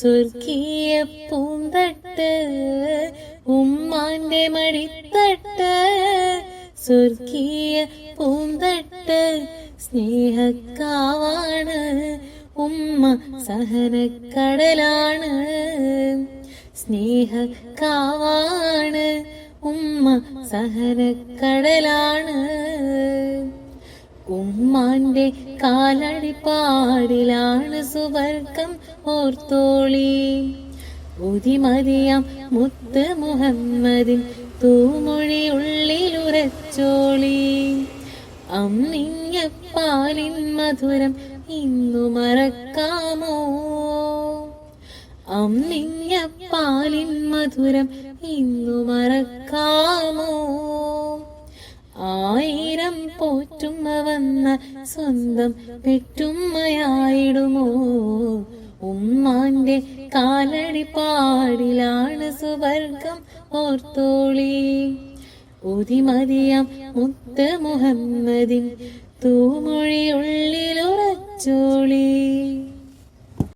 സ്വർഗീയ പൂന്തട്ട് ഉമ്മാന്റെ മടിത്തട്ട് സ്വർഗീയ പൂന്തട്ട് സ്നേഹക്കാവാണ് ഉമ്മ സഹനക്കടലാണ്. സ്നേഹക്കാവാണ് ഉമ്മ സഹനക്കടലാണ്. ഉമ്മാന്റെ കാലടിപ്പാടിലാണ് സുവർഗം ഓർത്തോളി. ഉതിമതിയാം മുത്ത് മുഹമ്മദിൻ തൂമൊഴി ഉള്ളിലുറച്ചോളി അമ്മിഞ്ഞപ്പാലിൻ മധുരം ഇന്നു മറക്കാമോ? അമ്മിഞ്ഞപ്പാലിൻ മധുരം ഇന്നു മറക്കാമോ? വന്ന സ്വന്തം പെറ്റുമ്മയായിടുമോ ഉമ്മാന്റെ കാലടി പാടിലാണ് സുവർഗം ഓർത്തോളി. ഉതിമതിയാം മുത്ത് മുഹമ്മദിൻ തൂമൊഴി ഉള്ളിലുറച്ചോളി